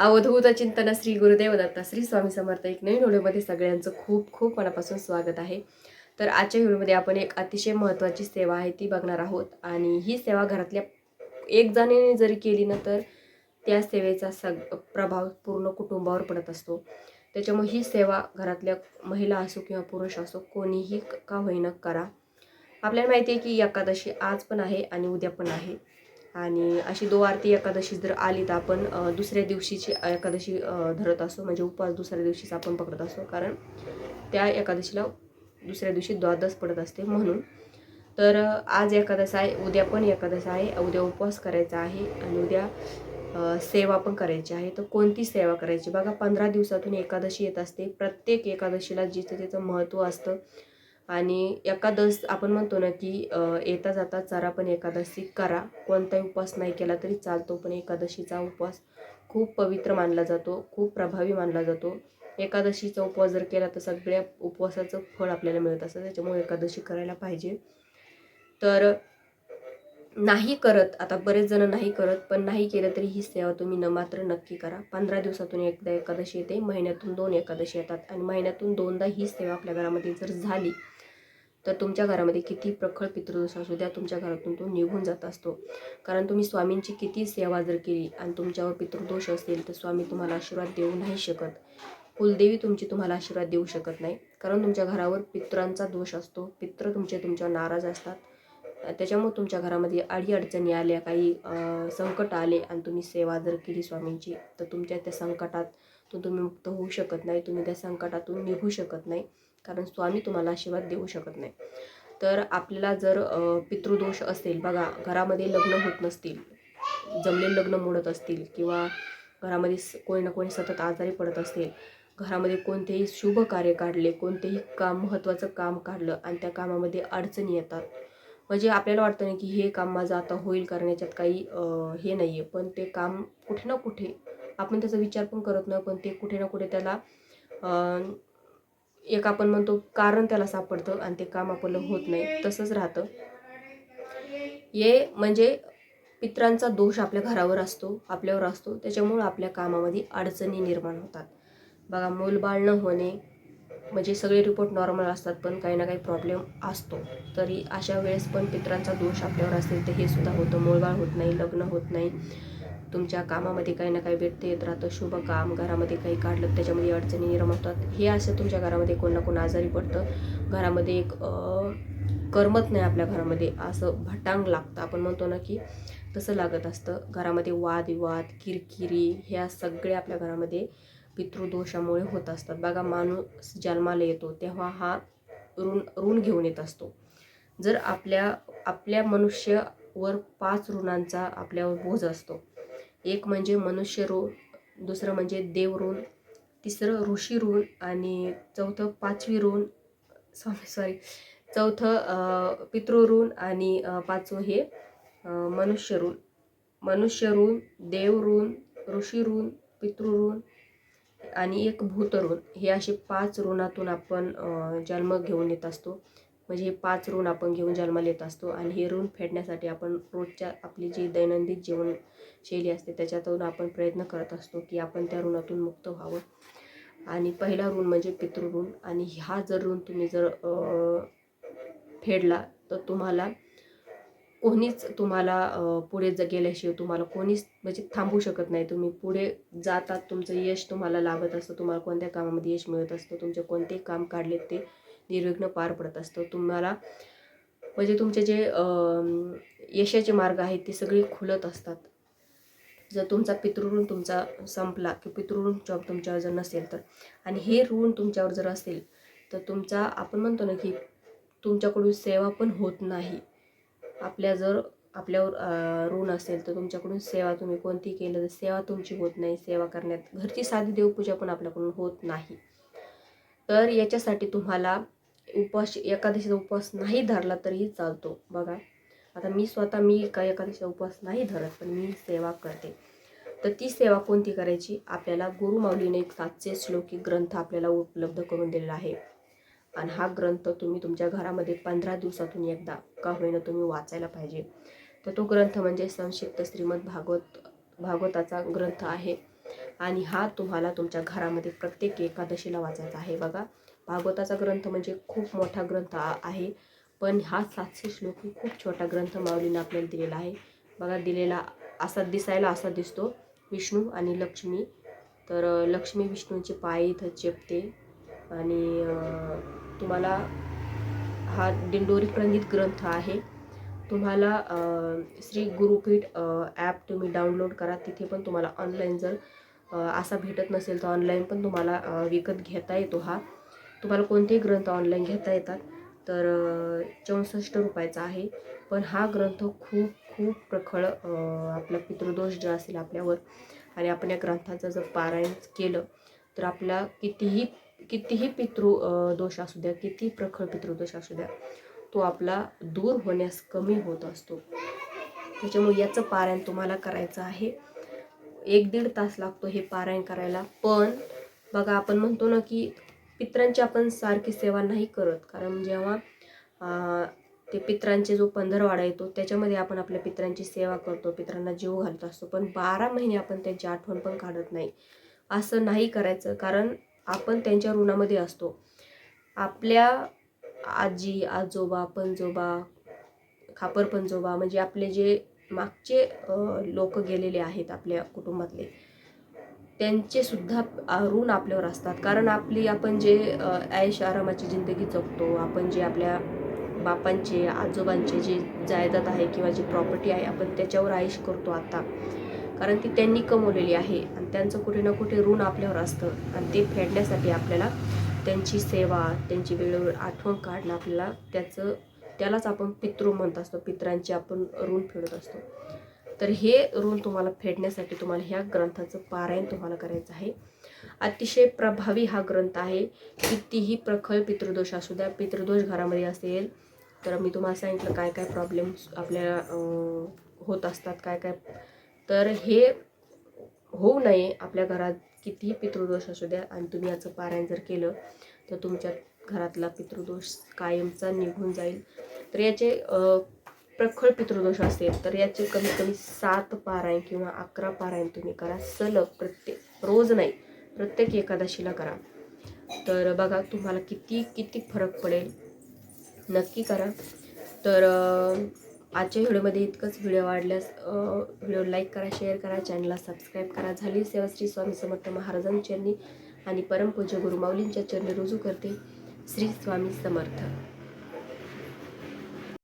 अवधूत चिंतन श्री गुरुदेव दत्ता श्री स्वामी समर्थ एक नवीन व्हिडिओमध्ये सगळ्यांचं खूप खूप मनापासून स्वागत आहे. तर आजच्या व्हिडिओमध्ये आपण एक अतिशय महत्त्वाची सेवा आहे ती बघणार आहोत. आणि ही सेवा घरातल्या एक जणाने जरी केली ना तर त्या सेवेचा सग प्रभाव पूर्ण कुटुंबावर पडत असतो. त्याच्यामुळे ही सेवा घरातल्या महिला असो किंवा पुरुष असो कोणीही का होईना करा. आपल्याला माहिती आहे की एकादशी आज पण आहे आणि उद्या पण आहे. आणि अशी दो आरती एकादशी जर आली तर आपण दुसऱ्या दिवशीची एकादशी धरत असतो. म्हणजे उपवास दुसऱ्या दिवशीच आपण पकडत असतो. कारण त्या एकादशीला दुसऱ्या दिवशी द्वादश पडत असते म्हणून. तर आज एकादश आहे उद्या पण एकादश आहे उद्या उपवास करायचा आहे आणि उद्या सेवा पण करायची आहे. तर कोणती सेवा करायची? बघा पंधरा दिवसातून एकादशी येत असते. प्रत्येक एकादशीला जिचं त्याचं महत्त्व असतं. आणि एकादश आपण म्हणतो ना की येता जाता चरा पण एकादशी करा. कोणताही उपवास नाही केला तरी चालतो पण एकादशीचा उपवास खूप पवित्र मानला जातो खूप प्रभावी मानला जातो. एकादशीचा उपवास जर केला तर सगळ्या उपवासाचं फळ आपल्याला मिळत असतं त्याच्यामुळे एकादशी करायला पाहिजे. तर नाही करत आता बरेच जण नाही करत पण नाही केलं तरी ही सेवा तुम्ही न मात्र नक्की करा. पंधरा दिवसातून एकदा एकादशी येते महिन्यातून दोन एकादशी येतात आणि महिन्यातून दोनदा ही सेवा आपल्या घरामध्ये जर झाली तर तुमच्या घरामध्ये किती प्रखळ पितृदोष असू द्या तुमच्या घरातून तो निघून जात असतो. कारण तुम्ही स्वामींची किती सेवा जर केली आणि तुमच्यावर पितृदोष असेल तर स्वामी तुम्हाला आशीर्वाद देऊ नाही शकत. कुलदेवी तुमची तुम्हाला आशीर्वाद देऊ शकत नाही. कारण तुमच्या घरावर पित्रांचा दोष असतो. पित्र तुमचे तुमच्यावर नाराज असतात. त्याच्यामुळे तुमच्या घरामध्ये अडीअडचणी आल्या काही संकट आले आणि तुम्ही सेवा जर केली स्वामींची तर तुमच्या त्या संकटातून तुम्ही मुक्त होऊ शकत नाही. तुम्ही त्या संकटातून निघू शकत नाही. कारण स्वामी तुम्हाला आशीर्वाद देऊ शकत नाही. तर आपल्याला जर पितृदोष असेल बघा घरामध्ये लग्न होत नसतील जमलेले लग्न मोडत असतील किंवा घरामध्ये स- कोणी ना कोणी सतत आजारी पडत असेल घरामध्ये कोणतेही शुभ कार्य काढले कोणतेही काम महत्त्वाचं काम काढलं आणि त्या कामामध्ये अडचणी येतात. म्हणजे आपल्याला वाटतं ना की हे काम माझं आता होईल कारण याच्यात काही हे नाही आहे पण ते काम कुठे ना कुठे आपण त्याचा विचार पण करत नाही पण ते कुठे ना कुठे त्याला एक आपण म्हणतो कारण त्याला सापडतं आणि ते काम आपलं होत नाही तसंच राहतं. हे म्हणजे पित्रांचा दोष आपल्या घरावर असतो आपल्यावर असतो. त्याच्यामुळं आपल्या कामामध्ये अडचणी निर्माण होतात. बघा मूलबाळ न होणे म्हणजे सगळे रिपोर्ट नॉर्मल असतात पण काही ना काही प्रॉब्लेम असतो. तरी अशा वेळेस पण पित्रांचा दोष आपल्यावर असेल तर हे सुद्धा होतं. मूलबाळ होत नाही लग्न होत नाही. तुमच्या कामामध्ये काही ना काही व्यत्यय येत राहतं. शुभ काम घरामध्ये काही काढलं त्याच्यामध्ये अडचणी निर्माण होतात. हे असं तुमच्या घरामध्ये कोण ना कोण आजारी पडतं. घरामध्ये एक करमत नाही आपल्या घरामध्ये. असं भटांग लागतं. आपण म्हणतो ना की तसं लागत असतं. घरामध्ये वादविवाद किरकिरी ह्या सगळ्या आपल्या घरामध्ये पितृदोषामुळे होत असतात. बघा माणूस जन्माला येतो तेव्हा हा ऋण ऋण घेऊन येत असतो. जर आपल्या आपल्या मनुष्यावर पाच ऋणांचा आपल्यावर बोज असतो. एक म्हणजे मनुष्य ऋण दुसरं म्हणजे देवऋण तिसरं ऋषी ऋण आणि चौथं पाचवी ऋण. सॉरी सॉरी चौथं पितृऋण पितृ ऋण आणि पाचवं हे मनुष्य ऋण. मनुष्य ऋण देवऋण ऋषी ऋण पितृ ऋण आणि एक भूत ऋण. हे असे पाच ऋणातून आपण जन्म घेऊन येत असतो. म्हणजे हे पाच ऋण आपण घेऊन जन्माला येत असतो आणि हे ऋण फेडण्यासाठी आपण रोजच्या आपली जी दैनंदिन जीवनशैली असते त्याच्यातून आपण प्रयत्न करत असतो की आपण त्या ऋणातून मुक्त व्हावं. आणि पहिला ऋण म्हणजे पितृऋण. आणि हा जर ऋण तुम्ही जर फेडला तर तुम्हाला कोणीच तुम्हाला पुढे ज गेल्याशिवाय तुम्हाला कोणीच म्हणजे थांबू शकत नाही. तुम्ही पुढे जातात तुमचं यश तुम्हाला लाभत असतं तुम्हाला कोणत्या कामामध्ये यश मिळत असतं तुमचे कोणते काम काढले ते निर्विघ्न पार पडत असतो. तुम्हाला म्हणजे तुमचे जे यशाचे मार्ग आहेत ते सगळे खुलत असतात. जर तुमचा पितृऋण तुमचा संपला की पितृऋण जॉब तुमच्यावर जर नसेल तर. आणि हे ऋण तुमच्यावर जर असेल तर तुमचा आपण म्हणतो ना की तुमच्याकडून सेवा पण होत नाही. आपल्या जर आपल्यावर ऋण असेल तर तुमच्याकडून सेवा तुम्ही कोणती केलं तर सेवा तुमची होत नाही. सेवा करण्यात घरची साधी देवपूजा पण आपल्याकडून होत नाही. तर याच्यासाठी तुम्हाला उपवास एकादशीचा उपवास नाही धरला तरीही चालतो. बघा. आता मी स्वतः मी का एकादशीचा उपवास नाही धरत पण मी सेवा करते. तर ती सेवा कोणती करायची? आपल्याला गुरुमाऊलीने एक सातशे श्लोकी ग्रंथ आपल्याला उपलब्ध करून दिलेला आहे. आणि हा ग्रंथ तुम्ही तुमच्या घरामध्ये पंधरा दिवसातून एकदा का होईना तुम्ही वाचायला पाहिजे. तर तो ग्रंथ म्हणजे संक्षिप्त श्रीमद भागवत भागवताचा ग्रंथ आहे. आणि हा तुम्हाला तुमच्या घरामध्ये प्रत्येक एकादशीला वाचायचा आहे. बघा. भागवताचा ग्रंथ म्हणजे खूप मोठा ग्रंथ आहे. पण हा सातशे श्लोक खूप छोटा ग्रंथ माऊलीने आपल्याला दिलेला आहे. बघा दिलेला असा दिसायला असा दिसतो. विष्णू आणि लक्ष्मी. तर लक्ष्मी विष्णूंचे पाय इथं चेपते आणि तुम्हाला हा दिंडोरी प्रणित ग्रंथ आहे. तुम्हाला श्री गुरुपीठ ॲप तुम्ही डाउनलोड करा. तिथे पण तुम्हाला ऑनलाईन जर असा भेटत नसेल तर ऑनलाईन पण तुम्हाला विकत घेता येतो हा. तुम्हाला कोणतेही ग्रंथ ऑनलाईन घेता येतात. तर चौसष्ट रुपयाचा आहे. पण हा ग्रंथ खूप खूप प्रखळ आपला पितृदोष जो असेल आपल्यावर आणि आपण या ग्रंथाचं जर पारायण केलं तर आपला कितीही कितीही पितृ दोष असू द्या किती प्रखळ पितृदोष असू द्या तो आपला दूर होण्यास कमी होत असतो. त्याच्यामुळे याचं पारायण तुम्हाला करायचं आहे. एक दीड तास लागतो हे पारायण करायला. पण बघा आपण म्हणतो ना की पित्रांची आपण सारखी सेवा नाही करत. कारण जेव्हा ते पित्रांचे जो पंधरवाडा येतो त्याच्यामध्ये आपण आपल्या पित्रांची सेवा करतो पित्रांना जीव घालत असतो. पण बारा महिने आपण त्यांची आठवण पण काढत नाही. असं नाही करायचं. कारण आपण त्यांच्या ऋणामध्ये असतो. आपल्या आजी आजोबा पणजोबा खापर पणजोबा म्हणजे आपले जे मागचे लोक गेलेले आहेत आपल्या कुटुंबातले त्यांचे सुद्धा ऋण आपल्यावर असतात. कारण आपली आपण जे ऐश आरामाची जिंदगी जगतो आपण जे आपल्या बापांचे आजोबांचे जे जायदाद आहे किंवा जी प्रॉपर्टी आहे आपण त्याच्यावर आयुष करतो आता. कारण ती त्यांनी कमवलेली आहे आणि त्यांचं कुठे ना कुठे ऋण आपल्यावर असतं आणि ते फेडण्यासाठी आपल्याला त्यांची सेवा त्यांची वेळेवर आठवण काढणं आपल्याला त्याचं त्यालाच आपण पितृ म्हणत असतो. पित्रांचे आपण ऋण फेडत असतो. तर हे ऋण तुम्हाला फेडण्यासाठी तुम्हाला ह्या ग्रंथाचं पारायण तुम्हाला करायचं आहे. अतिशय प्रभावी हा ग्रंथ आहे. कितीही प्रखल पितृदोष असू द्या पितृदोष घरामध्ये असेल तर मी तुम्हाला सांगितलं काय काय प्रॉब्लेम्स आपल्याला होत असतात काय काय. तर हे होऊ नये आपल्या घरात कितीही पितृदोष असू द्या आणि तुम्ही याचं पारायण जर केलं तर तुमच्या घरातला पितृदोष कायमचा निघून जाईल. तर याचे प्रखर प्रखळ पितृदोष असेल तर याचे कमीत कमी सात पारायण किंवा अकरा पारायण तुम्ही करा. सलग प्रत्येक रोज नाही प्रत्येक एकादशीला करा. तर बघा तुम्हाला किती किती फरक पडेल. नक्की करा. तर आजच्या व्हिडिओमध्ये इतकंच. व्हिडिओ वाढल्यास व्हिडिओ लाईक करा शेअर करा चॅनलला सबस्क्राईब करा. झाली सेवा श्री स्वामी समर्थ महाराजांच्या चरणी आणि परमपूज्य गुरुमाऊलींच्या चरणी रुजू करते. श्री स्वामी समर्थ.